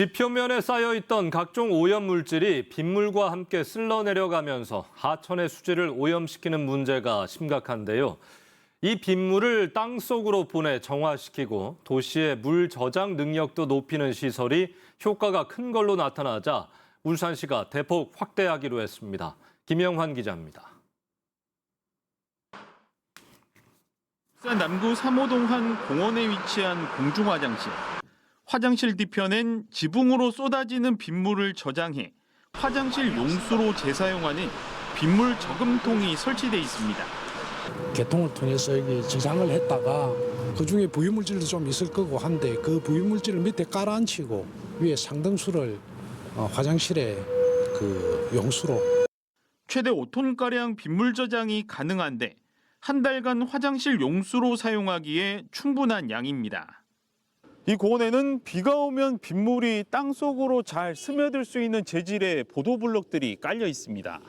지표면에 쌓여 있던 각종 오염 물질이 빗물과 함께 쓸러내려가면서 하천의 수질을 오염시키는 문제가 심각한데요. 이 빗물을 땅 속으로 보내 정화시키고 도시의 물 저장 능력도 높이는 시설이 효과가 큰 걸로 나타나자 울산시가 대폭 확대하기로 했습니다. 김영환 기자입니다. 울산 남구 3호동 한 공원에 위치한 공중화장실. 화장실 뒤편엔 지붕으로 쏟아지는 빗물을 저장해 화장실 용수로 재사용하는 빗물 저금통이 설치돼 있습니다. 개통을 통해서 여기 저장을 했다가 그 중에 부유물질도 좀 있을 거고 한데 그 부유물질을 밑에 깔아앉히고 위에 상등수를 어, 화장실에 그 용수로 최대 5톤 가량 빗물 저장이 가능한데 한 달간 화장실 용수로 사용하기에 충분한 양입니다. 이 공원에는 비가 오면 빗물이 땅 속으로 잘 스며들 수 있는 재질의 보도블럭들이 깔려 있습니다.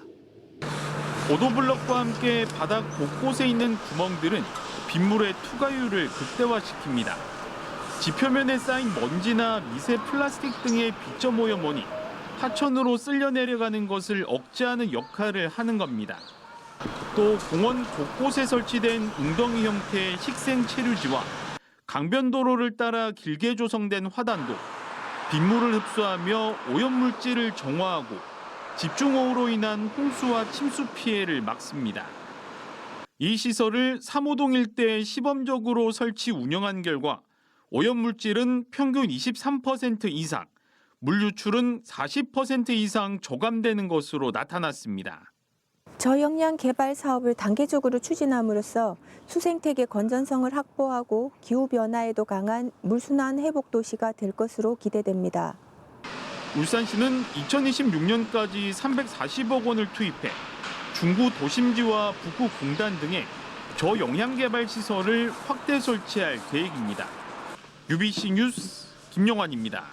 보도블럭과 함께 바닥 곳곳에 있는 구멍들은 빗물의 투과율을 극대화시킵니다. 지표면에 쌓인 먼지나 미세 플라스틱 등의 비점 오염원이 하천으로 쓸려 내려가는 것을 억제하는 역할을 하는 겁니다. 또 공원 곳곳에 설치된 웅덩이 형태의 식생 체류지와 강변도로를 따라 길게 조성된 화단도 빗물을 흡수하며 오염물질을 정화하고 집중호우로 인한 홍수와 침수 피해를 막습니다. 이 시설을 3호동 일대에 시범적으로 설치 운영한 결과 오염물질은 평균 23% 이상, 물 유출은 40% 이상 저감되는 것으로 나타났습니다. 저역량 개발 사업을 단계적으로 추진함으로써 수생태계 건전성을 확보하고 기후 변화에도 강한 물순환 회복 도시가 될 것으로 기대됩니다. 울산시는 2026년까지 340억 원을 투입해 중구 도심지와 북구 공단 등의 저영향 개발 시설을 확대 설치할 계획입니다. UBC 뉴스 김영환입니다.